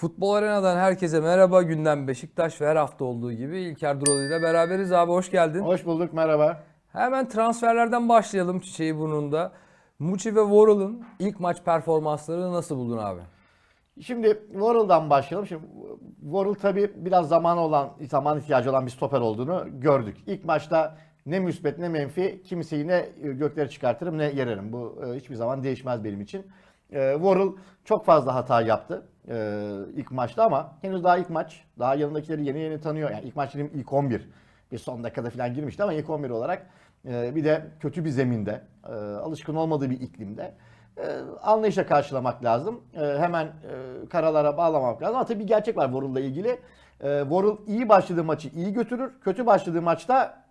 Futbol Arena'dan herkese merhaba. Gündem Beşiktaş ve her hafta olduğu gibi İlker Duralı ile beraberiz abi. Hoş geldin. Hoş bulduk merhaba. Hemen transferlerden başlayalım çiçeği burnunda. Muçi ve Worrell'ın ilk maç performanslarını nasıl buldun abi? Şimdi Worrell'dan başlayalım. Şimdi Worrell tabii biraz zaman olan, zaman ihtiyacı olan bir stoper olduğunu gördük. İlk maçta ne müsbet ne menfi kimseyi ne gökleri çıkartırım ne yererim. Bu e, hiçbir zaman değişmez benim için. E, Worrell çok fazla hata yaptı e, ilk maçta ama henüz daha ilk maç. Daha yanındakileri yeni yeni tanıyor. Yani ilk maç dediğim ilk 11. Bir son dakikada falan girmişti ama ilk 11 olarak e, bir de kötü bir zeminde, e, alışkın olmadığı bir iklimde e, anlayışla karşılamak lazım. E, hemen e, karalara bağlamamak lazım. Ama tabii bir gerçek var Worrell'la ilgili. E, Worrell iyi başladığı maçı iyi götürür. Kötü başladığı maçta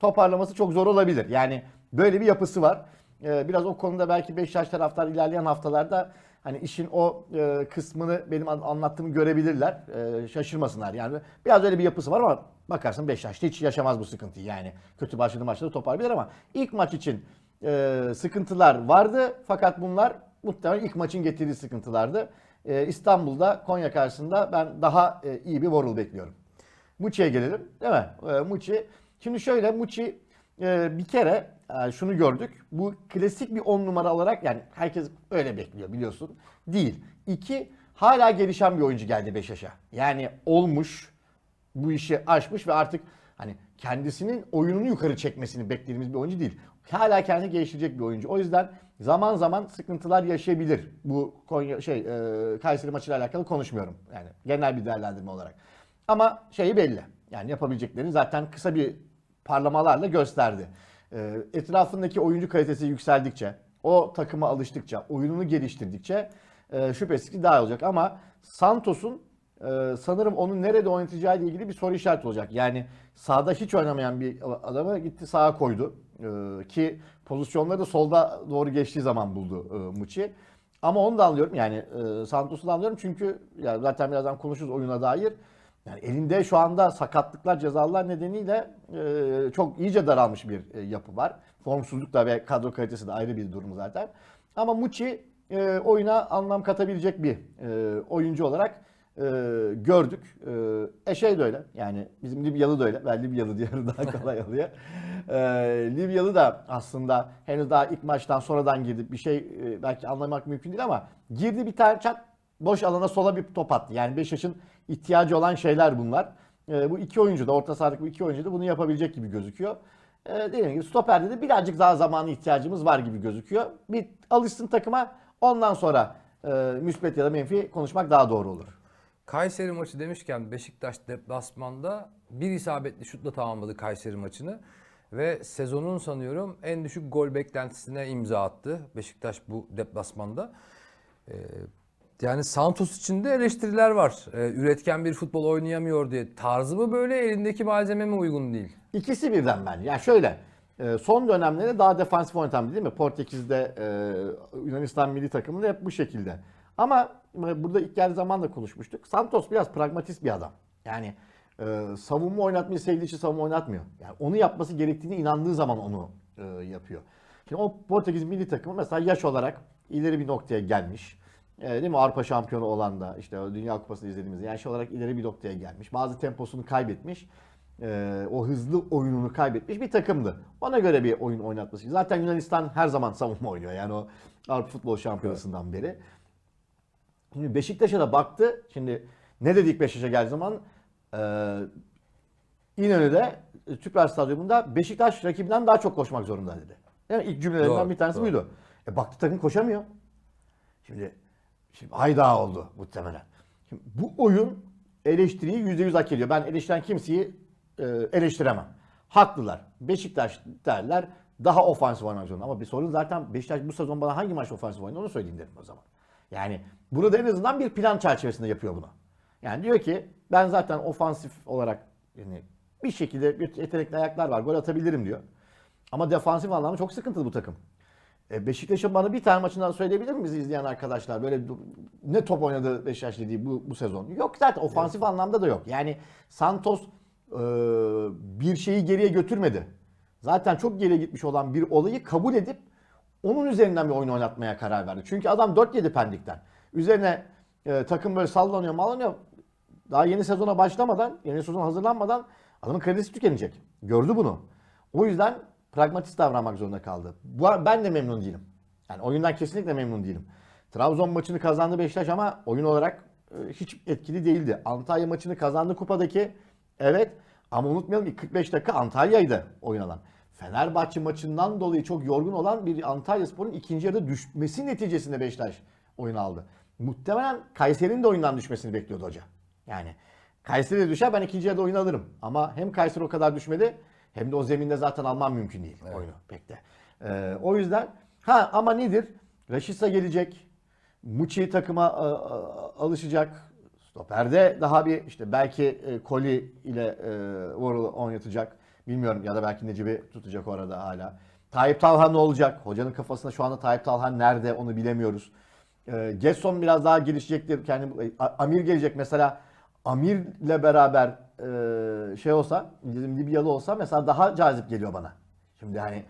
toparlaması çok zor olabilir. Yani böyle bir yapısı var. E, biraz o konuda belki Beşiktaş taraftar ilerleyen haftalarda hani işin o e, kısmını benim an- anlattığımı görebilirler. E, şaşırmasınlar. Yani biraz öyle bir yapısı var ama bakarsın Beşiktaş'ta hiç yaşamaz bu sıkıntıyı. Yani kötü başladığı maçta toparlayabilir ama ilk maç için e, sıkıntılar vardı. Fakat bunlar muhtemelen ilk maçın getirdiği sıkıntılardı. E, İstanbul'da Konya karşısında ben daha e, iyi bir Worrell bekliyorum. Muçi'ye gelelim değil mi? E, Muçi. Şimdi şöyle Muçi bir kere şunu gördük. Bu klasik bir 10 numara olarak yani herkes öyle bekliyor biliyorsun. Değil. İki hala gelişen bir oyuncu geldi Beşiktaş'a. Yani olmuş bu işi aşmış ve artık hani kendisinin oyununu yukarı çekmesini beklediğimiz bir oyuncu değil. Hala kendini geliştirecek bir oyuncu. O yüzden zaman zaman sıkıntılar yaşayabilir. Bu Konya şey e, Kayseri maçıyla alakalı konuşmuyorum. Yani genel bir değerlendirme olarak. Ama şeyi belli. Yani yapabileceklerini zaten kısa bir parlamalarla gösterdi. E, etrafındaki oyuncu kalitesi yükseldikçe, o takıma alıştıkça, oyununu geliştirdikçe e, şüphesiz ki daha iyi olacak. Ama Santos'un ee, sanırım onun nerede oynatacağı ile ilgili bir soru işareti olacak. Yani sağda hiç oynamayan bir adamı gitti sağa koydu. Ee, ki pozisyonları da solda doğru geçtiği zaman buldu e, Muçi. Ama onu da anlıyorum yani e, Santos'u da anlıyorum çünkü yani zaten birazdan konuşuruz oyuna dair. Yani elinde şu anda sakatlıklar, cezalar nedeniyle e, çok iyice daralmış bir e, yapı var. Formsuzluk da ve kadro kalitesi de ayrı bir durum zaten. Ama Muçi e, oyuna anlam katabilecek bir e, oyuncu olarak e, gördük. E, e şey de öyle. Yani bizim Libyalı da öyle. Ben Libyalı diyorum daha kolay oluyor. E, Libyalı da aslında henüz daha ilk maçtan sonradan girdi. Bir şey e, belki anlamak mümkün değil ama girdi bir tane çat boş alana sola bir top attı. Yani Beşiktaş'ın ihtiyacı olan şeyler bunlar. E, bu iki oyuncu da orta sahadaki bu iki oyuncu da bunu yapabilecek gibi gözüküyor. E, dediğim gibi stoperde de birazcık daha zamana ihtiyacımız var gibi gözüküyor. Bir alışsın takıma ondan sonra e, müsbet ya da menfi konuşmak daha doğru olur. Kayseri maçı demişken Beşiktaş deplasmanda bir isabetli şutla tamamladı Kayseri maçını. Ve sezonun sanıyorum en düşük gol beklentisine imza attı Beşiktaş bu deplasmanda. Ee, yani Santos için de eleştiriler var. Ee, üretken bir futbol oynayamıyor diye. Tarzı mı böyle elindeki malzeme mi uygun değil? İkisi birden bence. Yani şöyle e, son dönemleri daha defansif oynatan değil mi? Portekiz'de e, Yunanistan milli takımında hep bu şekilde. Ama e, burada ilk geldiği zaman da konuşmuştuk. Santos biraz pragmatist bir adam. Yani savunma oynatmayı sevdiği için savunma oynatmıyor. Yani onu yapması gerektiğine inandığı zaman onu yapıyor. Şimdi o Portekiz milli takımı mesela yaş olarak ileri bir noktaya gelmiş. E, değil mi? Avrupa şampiyonu olan da işte Dünya Kupası'nı izlediğimiz yaş olarak ileri bir noktaya gelmiş. Bazı temposunu kaybetmiş. E, o hızlı oyununu kaybetmiş bir takımdı. Ona göre bir oyun oynatması. Zaten Yunanistan her zaman savunma oynuyor. Yani o Avrupa Futbol Şampiyonası'ndan beri. Şimdi Beşiktaş'a da baktı. Şimdi ne dedik Beşiktaş'a geldiği zaman? Ee, İnönü'de e, Tüpraş Stadyumunda Beşiktaş rakibinden daha çok koşmak zorunda dedi. Mi? İlk cümlelerinden Doğru, bir tanesi doğru. buydu. E baktı takım koşamıyor. Şimdi, şimdi hayda oldu muhtemelen. Şimdi bu oyun eleştiriyi %100 hak ediyor. Ben eleştiren kimseyi e, eleştiremem. Haklılar. Beşiktaş derler daha ofansif oynamak zorunda. Ama bir sorun zaten Beşiktaş bu sezon bana hangi maç ofansif oynadı onu söyleyeyim derim o zaman. Yani bunu da en azından bir plan çerçevesinde yapıyor bunu. Yani diyor ki ben zaten ofansif olarak yani bir şekilde bir yetenekli ayaklar var gol atabilirim diyor. Ama defansif anlamda çok sıkıntılı bu takım. E, Beşiktaş'ın bana bir tane maçından söyleyebilir mi bizi izleyen arkadaşlar? Böyle ne top oynadı Beşiktaş dediği bu, bu sezon. Yok zaten ofansif anlamda da yok. Yani Santos e, bir şeyi geriye götürmedi. Zaten çok geriye gitmiş olan bir olayı kabul edip onun üzerinden bir oyun oynatmaya karar verdi. Çünkü adam 4 yedi Pendik'ten. Üzerine e, takım böyle sallanıyor mallanıyor. Daha yeni sezona başlamadan, yeni sezon hazırlanmadan adamın kredisi tükenecek. Gördü bunu. O yüzden pragmatist davranmak zorunda kaldı. Ben de memnun değilim. Yani oyundan kesinlikle memnun değilim. Trabzon maçını kazandı Beşiktaş ama oyun olarak e, hiç etkili değildi. Antalya maçını kazandı kupadaki. Evet ama unutmayalım ki 45 dakika Antalya'ydı oynanan. Fenerbahçe maçından dolayı çok yorgun olan bir Antalya Spor'un ikinci yarıda düşmesi neticesinde Beşiktaş oyun aldı. Muhtemelen Kayseri'nin de oyundan düşmesini bekliyordu hoca. Yani Kayseri de düşer ben ikinci yarıda oyun alırım. Ama hem Kayseri o kadar düşmedi hem de o zeminde zaten almam mümkün değil oyunu pek de. Ee, o yüzden ha ama nedir? Raşitsa gelecek. Muçi takıma a, a, alışacak. Stoper'de daha bir işte belki e, Koli ile e, Vorul oynatacak. Bilmiyorum ya da belki Necip'i tutacak orada hala. Tayyip Talha ne olacak? Hocanın kafasında şu anda Tayyip Talha nerede onu bilemiyoruz. E, Gerson biraz daha gelişecektir. Kendi A- Amir gelecek mesela. Amir'le beraber e, şey olsa, bizim Libyalı olsa mesela daha cazip geliyor bana. Şimdi hani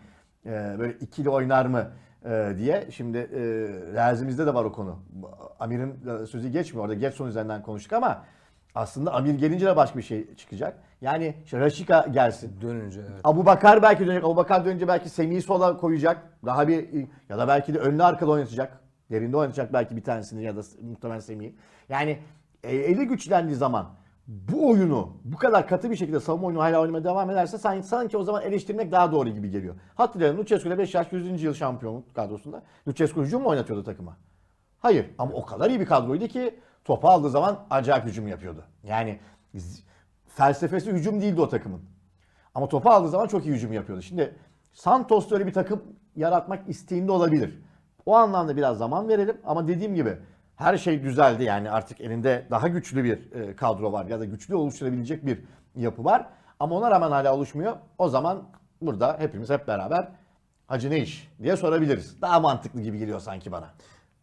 e, böyle ikili oynar mı e, diye. Şimdi e, Rezimizde de var o konu. Amir'in sözü geçmiyor. Orada Getson üzerinden konuştuk ama aslında Amir gelince de başka bir şey çıkacak. Yani işte Raşika gelsin. Dönünce evet. Abu Bakar belki dönecek. Abu Bakar dönünce belki Semih'i sola koyacak. Daha bir ya da belki de önlü arkada oynatacak. Derinde oynatacak belki bir tanesini ya da muhtemelen Semih'i. Yani eli güçlendiği zaman bu oyunu bu kadar katı bir şekilde savunma oyunu hala oynamaya devam ederse sanki, sanki o zaman eleştirmek daha doğru gibi geliyor. Hatırlayalım Lucescu ile Beşiktaş 100. yıl şampiyonluk kadrosunda. Lucescu hücum mu oynatıyordu takıma? Hayır ama o kadar iyi bir kadroydu ki topu aldığı zaman acayip hücum yapıyordu. Yani felsefesi hücum değildi o takımın. Ama topu aldığı zaman çok iyi hücum yapıyordu. Şimdi Santos öyle bir takım yaratmak isteğinde olabilir. O anlamda biraz zaman verelim ama dediğim gibi her şey düzeldi. Yani artık elinde daha güçlü bir e, kadro var ya da güçlü oluşturabilecek bir yapı var. Ama ona rağmen hala oluşmuyor. O zaman burada hepimiz hep beraber Hacı ne iş diye sorabiliriz. Daha mantıklı gibi geliyor sanki bana.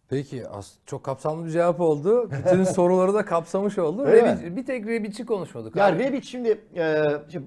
Peki çok kapsamlı bir cevap oldu. Bütün soruları da kapsamış oldu. Rebic- bir tek Rebic'i konuşmadık. Ya abi. Rebic şimdi, e, şimdi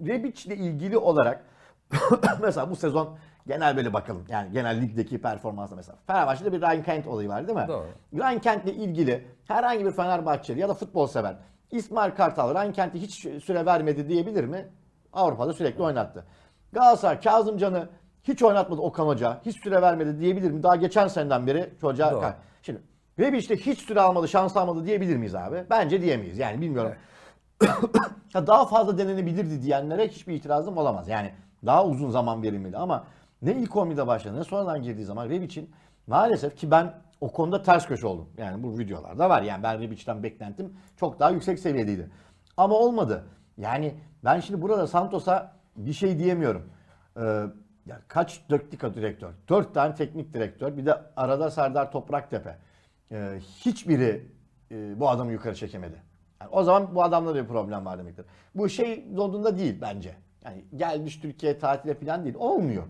Rebic ile ilgili olarak mesela bu sezon genel böyle bakalım. Yani genel ligdeki performansa mesela. Fenerbahçe'de bir Ryan Kent olayı var değil mi? Doğru. Ryan Kent ile ilgili herhangi bir Fenerbahçeli ya da futbol sever İsmail Kartal Ryan Kent'e hiç süre vermedi diyebilir mi? Avrupa'da sürekli oynattı. Galatasaray Kazımcan'ı hiç oynatmadı Okan Hoca. Hiç süre vermedi diyebilir mi? Daha geçen seneden beri çocuğa... Doğru. Şimdi Rebic de hiç süre almadı, şans almadı diyebilir miyiz abi? Bence diyemeyiz. Yani bilmiyorum. Ha, daha fazla denenebilirdi diyenlere hiçbir itirazım olamaz. Yani daha uzun zaman verilmeli ama ne ilk 11'de başladı ne sonradan girdiği zaman Rebic'in maalesef ki ben o konuda ters köşe oldum. Yani bu videolarda var. Yani ben Rebic'ten beklentim çok daha yüksek seviyedeydi. Ama olmadı. Yani ben şimdi burada Santos'a bir şey diyemiyorum. Ee, ya kaç dakika direktör? Dört tane teknik direktör. Bir de arada Serdar Topraktepe. Ee, hiçbiri e, bu adamı yukarı çekemedi. Yani o zaman bu adamda da bir problem var demektir. Bu şey modunda değil bence. Yani gelmiş Türkiye tatile falan değil. Olmuyor.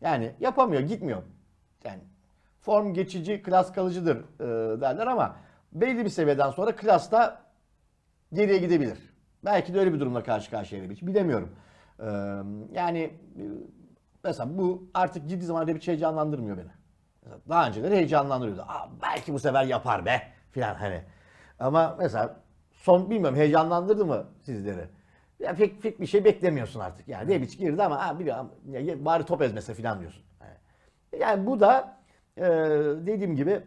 Yani yapamıyor, gitmiyor. Yani form geçici, klas kalıcıdır e, derler ama belli bir seviyeden sonra klasta geriye gidebilir. Belki de öyle bir durumla karşı karşıya Rebic. Bilemiyorum. Ee, yani e, mesela bu artık ciddi zaman Rebic heyecanlandırmıyor beni. Mesela daha önceleri heyecanlandırıyordu. Aa, belki bu sefer yapar be filan hani. Ama mesela son bilmiyorum heyecanlandırdı mı sizleri? Ya pek, pek bir şey beklemiyorsun artık. Yani Rebic girdi ama ha, biliyorum, ya, bari top ezmese filan diyorsun. Yani, yani bu da e, dediğim gibi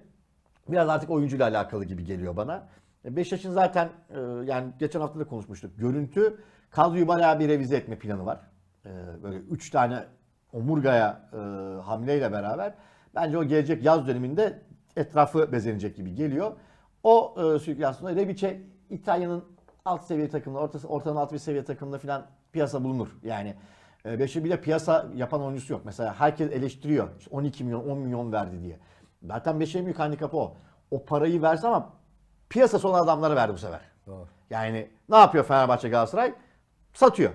biraz artık oyuncuyla alakalı gibi geliyor bana. E, Beşiktaş'ın zaten e, yani geçen hafta da konuşmuştuk. Görüntü kadroyu bayağı bir revize etme planı var. E, böyle 3 tane omurgaya e, hamleyle beraber bence o gelecek yaz döneminde etrafı bezenecek gibi geliyor. O e, sirkülasyonda Rebic'e İtalya'nın alt seviye takımında, orta, ortanın alt bir seviye takımında falan piyasa bulunur. Yani e, Beşiktaş'ın bir de piyasa yapan oyuncusu yok. Mesela herkes eleştiriyor. İşte 12 milyon, 10 milyon verdi diye. Zaten Beşiktaş'ın büyük handikapı o. O parayı verse ama piyasası olan adamlara verdi bu sefer. Doğru. Yani ne yapıyor Fenerbahçe Galatasaray? Satıyor.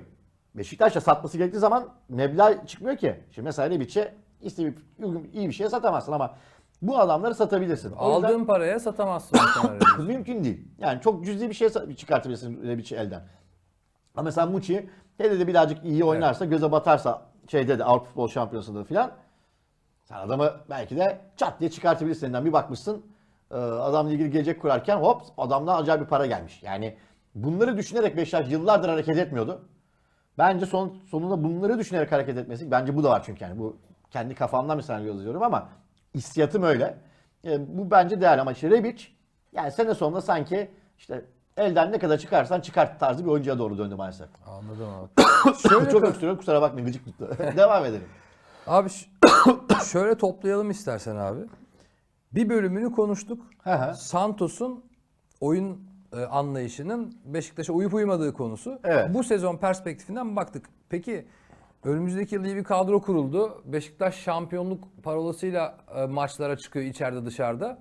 Beşiktaş da satması gerektiği zaman meblağ çıkmıyor ki. Şimdi mesela Rebic'e istediği iyi bir şeye satamazsın ama bu adamları satabilirsin. O yüzden- Aldığın paraya satamazsın. Mümkün değil. Yani çok cüzi bir şey çıkartabilirsin Rebic'i elden. Ama mesela Muçi hele de birazcık iyi oynarsa, göze batarsa şeyde de Avrupa Futbol Şampiyonası'nda filan sen adamı belki de çat diye çıkartabilirsin elinden. Bir bakmışsın Ee, adamla ilgili gelecek kurarken hop adamdan acayip bir para gelmiş. Yani bunları düşünerek Beşiktaş yıllardır hareket etmiyordu. Bence son, sonunda bunları düşünerek hareket etmesi. Bence bu da var çünkü yani bu kendi kafamdan senaryo yazıyorum ama hissiyatım öyle. E, bu bence değerli ama işte Rebic yani sene sonunda sanki işte elden ne kadar çıkarsan çıkart tarzı bir oyuncuya doğru döndü maalesef. Anladım abi. Şöyle çok öksürüyorum kusura bakmayın gıcık tuttu. Devam edelim. Abi şöyle toplayalım istersen abi. Bir bölümünü konuştuk. Hı hı. Santos'un oyun e, anlayışının Beşiktaş'a uyup uymadığı konusu. Evet. Bu sezon perspektifinden baktık. Peki önümüzdeki yıl iyi bir kadro kuruldu. Beşiktaş şampiyonluk parolasıyla e, maçlara çıkıyor içeride dışarıda.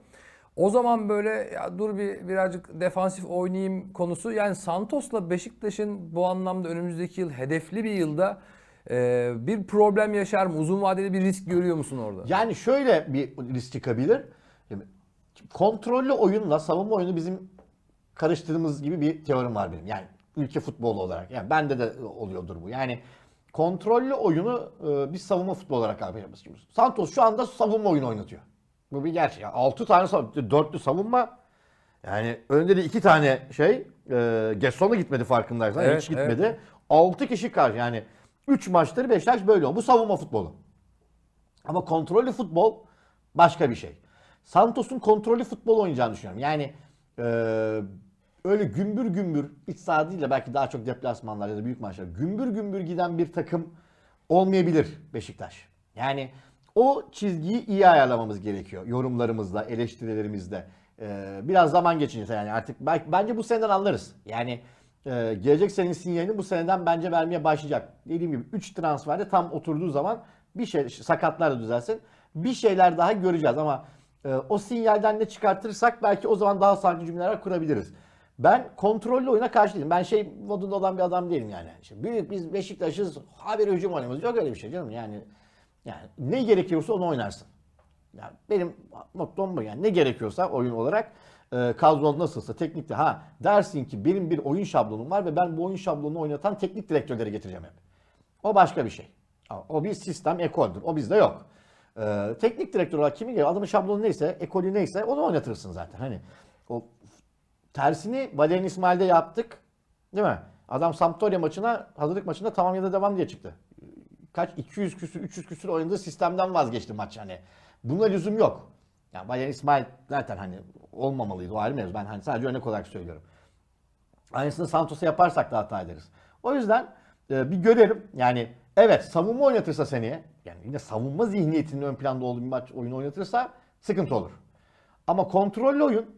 O zaman böyle ya dur bir birazcık defansif oynayayım konusu. Yani Santos'la Beşiktaş'ın bu anlamda önümüzdeki yıl hedefli bir yılda e, bir problem yaşar mı? Uzun vadeli bir risk görüyor musun orada? Yani şöyle bir risk çıkabilir. Kontrollü oyunla savunma oyunu bizim karıştırdığımız gibi bir teorim var benim. Yani ülke futbolu olarak. Yani bende de oluyordur bu. Yani kontrollü oyunu e, biz savunma futbolu olarak yapıyoruz. Santos şu anda savunma oyunu oynatıyor. Bu bir gerçek. Yani 6 tane savunma, dörtlü savunma. Yani önde de iki tane şey. E, Gesson'a gitmedi farkındaysan. Evet, Hiç gitmedi. 6 kişi karşı. Yani 3 maçları Beşiktaş böyle oldu. Bu savunma futbolu. Ama kontrollü futbol başka bir şey. Santos'un kontrollü futbol oynayacağını düşünüyorum. Yani e, öyle gümbür gümbür iç saha değil de belki daha çok deplasmanlar ya da büyük maçlar gümbür gümbür giden bir takım olmayabilir Beşiktaş. Yani o çizgiyi iyi ayarlamamız gerekiyor yorumlarımızla, eleştirilerimizle. E, biraz zaman geçince yani artık belki, bence bu seneden anlarız. Yani e, gelecek senenin sinyalini bu seneden bence vermeye başlayacak. Dediğim gibi 3 transferde tam oturduğu zaman bir şey sakatlar da düzelsin. Bir şeyler daha göreceğiz ama e, o sinyalden ne çıkartırsak belki o zaman daha sağlıklı cümleler kurabiliriz. Ben kontrollü oyuna karşı değilim. Ben şey modunda olan bir adam değilim yani. Şimdi büyük biz Beşiktaş'ız haberi hücum oynamayız. Yok öyle bir şey canım yani. Yani ne gerekiyorsa onu oynarsın. Yani benim mottom bu yani ne gerekiyorsa oyun olarak e, kadro nasılsa teknikte ha dersin ki benim bir oyun şablonum var ve ben bu oyun şablonunu oynatan teknik direktörleri getireceğim hep. O başka bir şey. O bir sistem ekoldür. O bizde yok. Ee, teknik direktör olarak kimin geliyor? Adamın şablonu neyse, ekolü neyse onu oynatırsın zaten. Hani o tersini Valerian İsmail'de yaptık. Değil mi? Adam Sampdoria maçına, hazırlık maçında tamam ya da devam diye çıktı. Kaç 200 küsür, 300 küsür oynadığı sistemden vazgeçti maç hani. Buna lüzum yok. Yani Valerian İsmail zaten hani olmamalıydı o ayrı mevzu. Ben hani sadece örnek olarak söylüyorum. Aynısını Santos'a yaparsak da hata ederiz. O yüzden e, bir görelim. Yani evet savunma oynatırsa seneye yani yine savunma zihniyetinin ön planda olduğu bir maç oyunu oynatırsa sıkıntı olur. Ama kontrollü oyun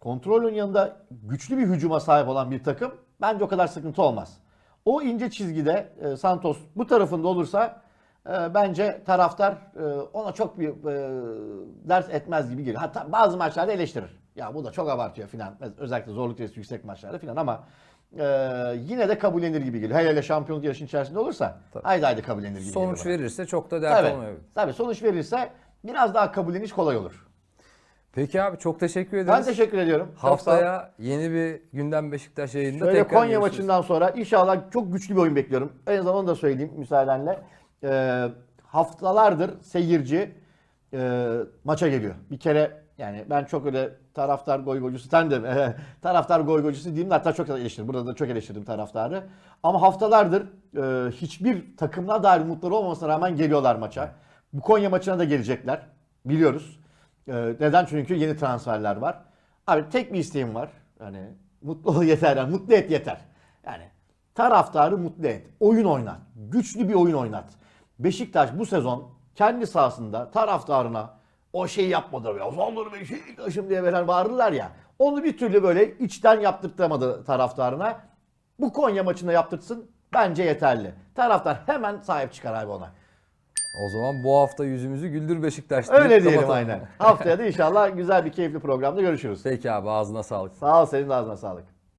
kontrol oyun yanında güçlü bir hücuma sahip olan bir takım bence o kadar sıkıntı olmaz. O ince çizgide e, Santos bu tarafında olursa e, bence taraftar e, ona çok bir e, ders etmez gibi geliyor. Hatta bazı maçlarda eleştirir. Ya bu da çok abartıyor filan. Özellikle zorluk derecesi yüksek maçlarda filan ama e, yine de kabullenir gibi geliyor. Hele hele şampiyonluk yarışının içerisinde olursa haydi haydi kabullenir gibi Sonuç geliyor. bana. verirse çok da dert Tabii, olmuyor. tabii sonuç verirse biraz daha kabulleniş kolay olur. Peki abi çok teşekkür ederiz. Ben teşekkür ediyorum. Haftaya yeni bir gündem Beşiktaş yayında Şöyle tekrar Konya görüşürüz. maçından sonra inşallah çok güçlü bir oyun bekliyorum. En azından onu da söyleyeyim müsaadenle. Ee, haftalardır seyirci e, maça geliyor. Bir kere yani ben çok öyle taraftar goy golcüsü sen de taraftar goy golcüsü diyeyim de hatta çok eleştirdim. Burada da çok eleştirdim taraftarı. Ama haftalardır e, hiçbir takımla dair umutları olmamasına rağmen geliyorlar maça. Bu Konya maçına da gelecekler. Biliyoruz. E, neden? Çünkü yeni transferler var. Abi tek bir isteğim var. Yani mutlu ol yeter. Yani mutlu et yeter. Yani taraftarı mutlu et. Oyun oynat. Güçlü bir oyun oynat. Beşiktaş bu sezon kendi sahasında taraftarına o şeyi yapmadı ya. Zaldır Beşiktaş'ım diye veren bağırırlar ya. Onu bir türlü böyle içten yaptırtamadı taraftarına. Bu Konya maçında yaptırtsın. Bence yeterli. Taraftar hemen sahip çıkar abi ona. O zaman bu hafta yüzümüzü güldür Beşiktaş. Öyle diyelim kapatalım. aynen. Haftaya da inşallah güzel bir keyifli programda görüşürüz. Peki abi ağzına sağlık. Sağ ol senin de ağzına sağlık.